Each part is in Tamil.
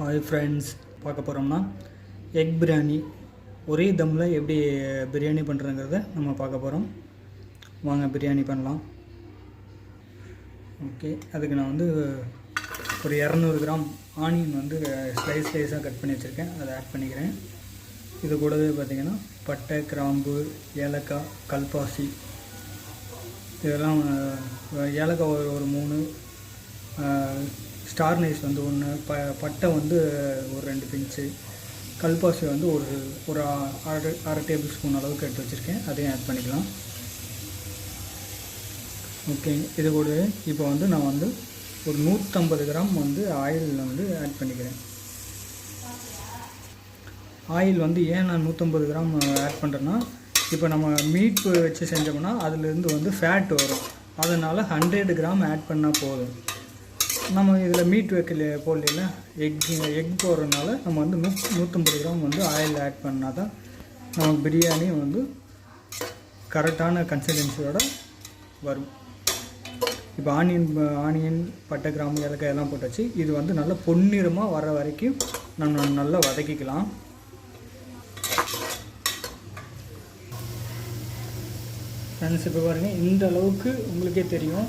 ஹாய் ஃப்ரெண்ட்ஸ் பார்க்க போகிறோம்னா எக் பிரியாணி ஒரே தம்மில் எப்படி பிரியாணி பண்ணுறங்கிறத நம்ம பார்க்க போகிறோம் வாங்க பிரியாணி பண்ணலாம். ஓகே அதுக்கு நான் வந்து ஒரு இரநூறு கிராம் ஆனியன் வந்து ஸ்லைஸ் ஸ்லைஸாக கட் பண்ணி வச்சுருக்கேன். அதை ஆட் பண்ணிக்கிறேன். இது கூடவே பார்த்திங்கன்னா பட்டை கிராம்பு ஏலக்காய் கல்பாசி. இதெல்லாம் ஏலக்காய் ஒரு ஒரு மூணு ஸ்டார் நைஸ் வந்து ஒன்று ப பட்டை வந்து ஒரு ரெண்டு பிஞ்சு கல்பாசி வந்து ஒரு ஒரு அரை அரை டேபிள் ஸ்பூன் அளவுக்கு எடுத்து வச்சுருக்கேன். அதையும் ஆட் பண்ணிக்கலாம். ஓகே இது கூட இப்போ வந்து நான் வந்து ஒரு நூற்றம்பது கிராம் வந்து ஆயில் வந்து ஆட் பண்ணிக்கிறேன். ஆயில் வந்து ஏன் நான் நூற்றம்பது கிராம் ஆட் பண்ணுறேன்னா இப்போ நம்ம மீட் வச்சு செஞ்சோம்னா அதுலேருந்து வந்து ஃபேட் வரும். அதனால் ஹண்ட்ரட் கிராம் ஆட் பண்ணால் போதும். நம்ம இதில் மீட் வைக்கல போடல எக் எக் போடுறதுனால நம்ம வந்து நூ நூற்றம்பது கிராம் வந்து ஆயில் ஆட் பண்ணால் தான் நமக்கு பிரியாணி வந்து கரெக்டான கன்சிஸ்டன்சியோட வரும். இப்போ ஆனியன் ஆனியன் பட்டை கிராம்பு ஏலக்காய் எல்லாம் போட்டாச்சு. இது வந்து நல்லா பொன்னிறமாக வர வரைக்கும் நம்ம நல்லா வதக்கிக்கலாம். ஃப்ரெண்ட்ஸ் இப்போ பாருங்கள் இந்த அளவுக்கு உங்களுக்கே தெரியும்.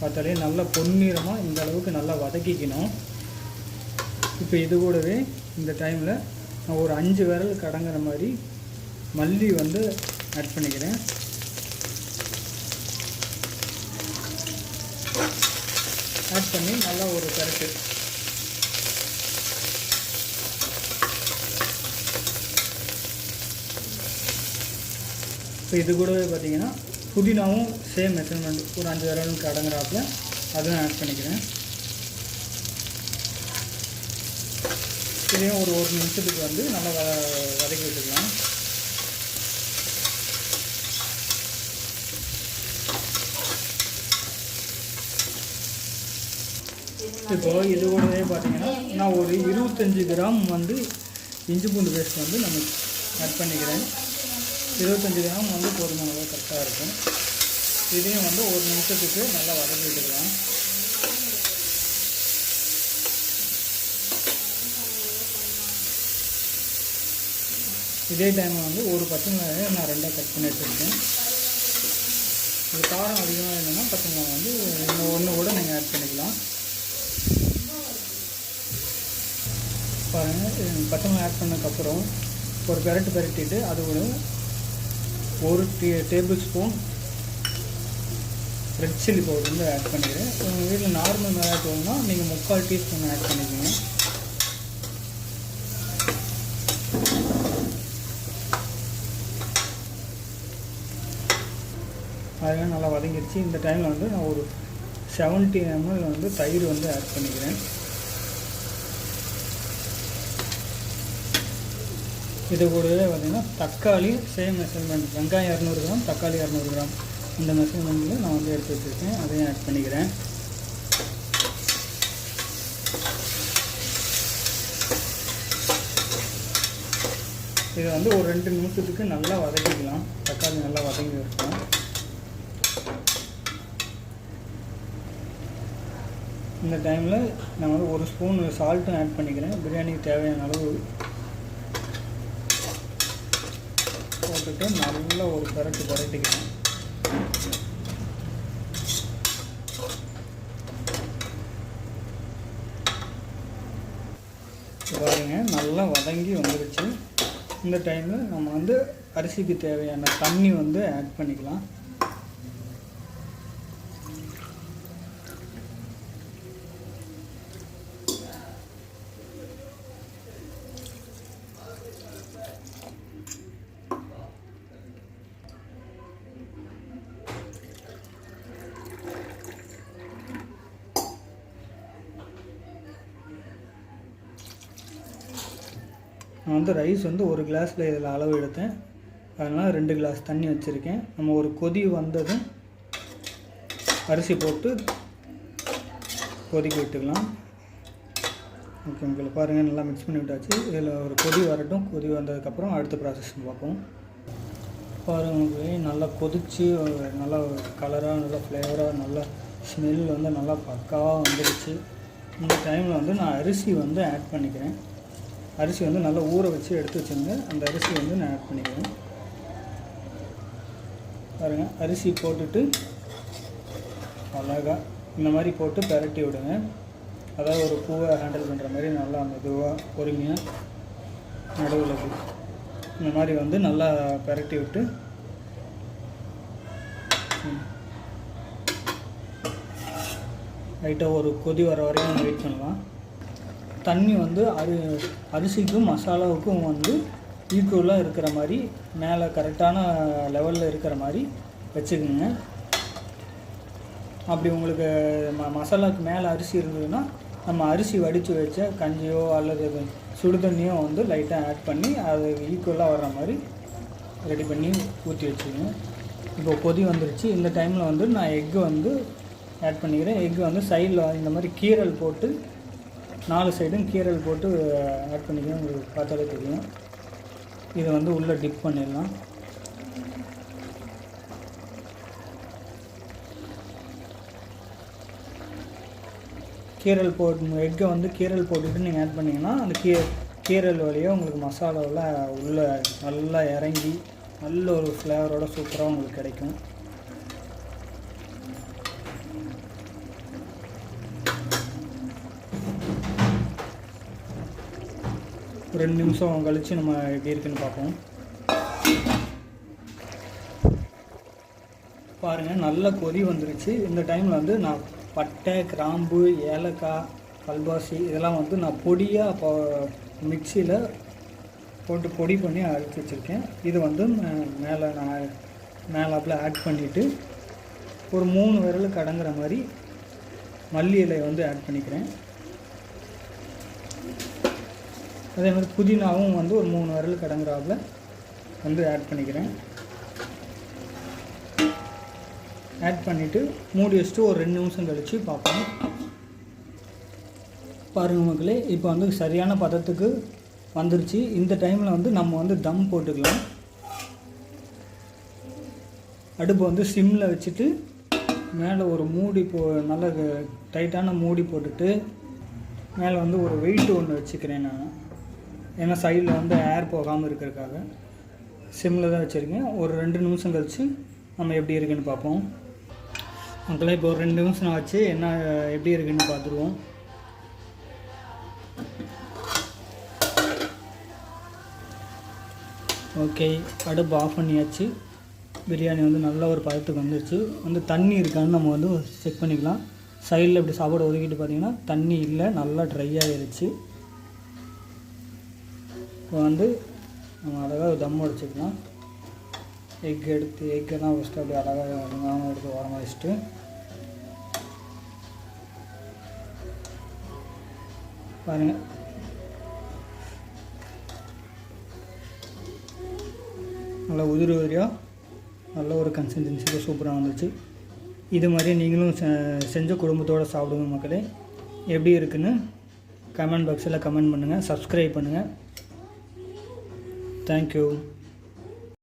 பார்த்தாலே நல்லா பொன்னிறமாக இந்த அளவுக்கு நல்லா வதக்கிக்கணும். இப்போ இது கூடவே இந்த டைமில் நான் ஒரு அஞ்சு விரல் கடங்குற மாதிரி மல்லி வந்து ஆட் பண்ணிக்கிறேன். ஆட் பண்ணி நல்லா ஒரு கரெக்டு இப்போ இது கூடவே பார்த்தீங்கன்னா புதினாவும் சேம் மெஷர்மெண்ட் ஒரு அஞ்சு விரலுக்கு அடங்குறாப்புல அதுவும் ஆட் பண்ணிக்கிறேன். இதையும் ஒரு ஒரு நிமிஷத்துக்கு வந்து நல்லா வ வதக்கி விட்டுக்கலாம். இப்போ இது கூடவே பார்த்தீங்கன்னா நான் ஒரு இருபத்தஞ்சி கிராம் வந்து இஞ்சி பூண்டு பேஸ்ட் வந்து நம்ம ஆட் பண்ணிக்கிறேன். இருபத்தஞ்சி கிராம் வந்து போதுமான அளவு கரெக்டாக இருக்கும். இதையும் வந்து ஒரு நிமிஷத்துக்கு நல்லா வதக்கிட்டுக்கலாம் இதே டைமில் வந்து ஒரு பச்சை மிளகாயை நான் ரெண்டாக கட் பண்ணி எடுத்துருக்கேன் இது காரம் அதிகமாக வேணும்னா பச்சை மிளகாய் வந்து இன்னும் ஒன்று கூட நீங்கள் ஆட் பண்ணிக்கலாம். பாருங்கள் இது பச்சை மிளகாய் ஆட் பண்ணதுக்கப்புறம் ஒரு பெரட்டு பெரட்டிட்டு அது ஒரு ஒரு tea tablespoon red chilli powder வந்து ஆட் பண்ணிக்கிறேன் உங்கள் வீட்டில் நார்மல் மிளகாய் தூள்னா நீங்கள் முக்கால் டீஸ்பூன் ஆட் பண்ணிக்கோங்க. அதெல்லாம் நல்லா வதங்கிடுச்சு. இந்த டைமில் வந்து நான் ஒரு செவன்ட்டி எம்எல் வந்து தயிர் வந்து ஆட் பண்ணிக்கிறேன். இது கூடவே பார்த்திங்கன்னா தக்காளி சேம் மெஷர்மெண்ட் வெங்காயம் இரநூறு கிராம் தக்காளி இரநூறு கிராம். இந்த மெஷர்மெண்ட்டில் நான் வந்து எடுத்து வச்சுருக்கேன். அதையும் ஆட் பண்ணிக்கிறேன். இதை வந்து ஒரு ரெண்டு நிமிஷத்துக்கு நல்லா வதக்கிக்கலாம். தக்காளி நல்லா வதங்கி வைக்கலாம் இந்த டைமில் நான் வந்து ஒரு ஸ்பூன் சால்ட்டும் ஆட் பண்ணிக்கிறேன். பிரியாணிக்கு தேவையான அளவு போட்டுட்டு நல்லா ஒரு பரட்டு பரட்டிக்கிறேன் பாருங்க நல்லா வதங்கி வந்துருச்சு. இந்த டைமில் நம்ம வந்து அரிசிக்கு தேவையான தண்ணி வந்து ஆட் பண்ணிக்கலாம். நான் வந்து ரைஸ் வந்து ஒரு கிளாஸில் இதில் அளவு எடுத்தேன். அதனால் ரெண்டு கிளாஸ் தண்ணி வச்சுருக்கேன். நம்ம ஒரு கொதி வந்ததும் அரிசி போட்டு கொதிக்க விட்டுக்கலாம். ஓகே உங்களுக்கு பாருங்கள் நல்லா மிக்ஸ் பண்ணி விட்டாச்சு. இதில் ஒரு கொதி வரட்டும். கொதி வந்ததுக்கப்புறம் அடுத்த ப்ராசஸ் பார்ப்போம். பாருங்கள் நல்லா கொதிச்சு நல்லா கலராக நல்லா ஃப்ளேவராக நல்லா ஸ்மெல் வந்து நல்லா பக்காவாக வந்துடுச்சு இந்த டைமில் வந்து நான் அரிசி வந்து ஆட் பண்ணிக்கிறேன். அரிசி வந்து நல்லா ஊற வச்சு எடுத்து வச்சுருங்க. அந்த அரிசி வந்து நான் ஆட் பண்ணிக்கிறேன். பாருங்கள் அரிசி போட்டுட்டு அழகாக இந்த மாதிரி போட்டு பெரட்டி விடுங்க. அதாவது ஒரு பூவை ஹேண்டில் பண்ணுற மாதிரி நல்லா மெதுவாக பொறுமையாக நடுவில் இந்த மாதிரி வந்து நல்லா பெரட்டி விட்டு லைட்டாக ஒரு கொதி வர வரைக்கும் வெயிட் பண்ணலாம். தண்ணி வந்து அரி அரிசிக்கும் மசாலாவுக்கும் வந்து ஈக்குவலாக இருக்கிற மாதிரி மேலே கரெக்டான லெவலில் இருக்கிற மாதிரி வச்சுக்கோங்க. அப்படி உங்களுக்கு ம மசாலாவுக்கு மேலே அரிசி இருந்ததுன்னா நம்ம அரிசி வடித்து வச்ச கஞ்சியோ அல்லது சுடுதண்ணியோ வந்து லைட்டாக ஆட் பண்ணி அது ஈக்குவலாக வர்ற மாதிரி ரெடி பண்ணி ஊற்றி வச்சுக்கோங்க. இப்போ கொதி வந்துருச்சு. இந்த டைமில் வந்து நான் எக்கு வந்து ஆட் பண்ணிக்கிறேன். எக்கு வந்து சைடில் இந்த மாதிரி கீரல் போட்டு நாலு சைடும் கீரல் போட்டு ஆட் பண்ணிக்கணும். உங்களுக்கு பார்த்தாலே தெரியும். இதை வந்து உள்ளே டிப் பண்ணிடலாம். கீரல் போட்டு எக்கை வந்து கீரல் போட்டுட்டு நீங்கள் ஆட் பண்ணிங்கன்னா அந்த கீ கீரல் வழியாக உங்களுக்கு மசாலாவெல்லாம் உள்ளே நல்லா இறங்கி நல்ல ஒரு ஃப்ளேவரோட சூப்பராக உங்களுக்கு கிடைக்கும். ரெண்டு நிமிஷம் கழித்து நம்ம எப்படி இருக்குன்னு பார்ப்போம். பாருங்கள் நல்ல கொதி வந்துருச்சு. இந்த டைமில் வந்து நான் பட்டை கிராம்பு ஏலக்காய் கல்பாசி இதெல்லாம் வந்து நான் பொடியாக இப்போ மிக்சியில் போட்டு பொடி பண்ணி அரைச்சி வச்சுருக்கேன். இது வந்து மேலே நான் மேலாப்பில் ஆட் பண்ணிவிட்டு ஒரு மூணு விரலுக்கு அடங்குற மாதிரி மல்லி இலையை வந்து ஆட் பண்ணிக்கிறேன். அதே மாதிரி புதினாவும் வந்து ஒரு மூணு விரலுக்கு கடங்குறாப்புல வந்து ஆட் பண்ணிக்கிறேன். ஆட் பண்ணிவிட்டு மூடி வச்சுட்டு ஒரு ரெண்டு நிமிஷம் கழித்து பார்ப்போம். பாருங்க மக்களே இப்போ வந்து சரியான பதத்துக்கு வந்துருச்சு. இந்த டைமில் வந்து நம்ம வந்து தம் போட்டுக்கலாம். அடுப்பு வந்து சிம்மில் வச்சுட்டு மேலே ஒரு மூடி போ நல்ல டைட்டான மூடி போட்டுட்டு மேலே வந்து ஒரு வெயிட் ஒன்று வச்சுக்கிறேன் நான். ஏன்னா சைடில் வந்து ஏர் போகாமல் இருக்கிறதுக்காக சிம்மில் தான் வச்சுருக்கேன். ஒரு ரெண்டு நிமிஷம் கழித்து நம்ம எப்படி இருக்குன்னு பார்ப்போம். அங்கெல்லாம் இப்போ ஒரு ரெண்டு நிமிஷம் ஆச்சு. என்ன எப்படி இருக்குன்னு பார்த்துருவோம். ஓகே அடுப்பு ஆஃப் பண்ணியாச்சு. பிரியாணி வந்து நல்ல ஒரு பதத்துக்கு வந்துருச்சு. வந்து தண்ணி இருக்கான்னு நம்ம வந்து செக் பண்ணிக்கலாம். சைடில் இப்படி சாப்பாடு ஒதுக்கிட்டு பார்த்தீங்கன்னா தண்ணி இல்லை நல்லா ட்ரை ஆகிருச்சு இப்போ வந்து நம்ம அழகாக தம் அடிச்சுக்கலாம். எக் எடுத்து எக்கெல்லாம் ஃபஸ்ட்டு அப்படியே அழகாக வெங்காயம் எடுத்து உரம் வச்சுட்டு. பாருங்கள் நல்லா உதிரி உதிரியாக நல்ல ஒரு கன்சிஸ்டன்சியில் சூப்பராக வந்துச்சு இது மாதிரி நீங்களும் செ- செஞ்ச குடும்பத்தோடு சாப்பிடுங்க மக்களே. எப்படி இருக்குன்னு கமெண்ட் பாக்ஸில் கமெண்ட் பண்ணுங்கள் சப்ஸ்கிரைப் பண்ணுங்கள் Thank you.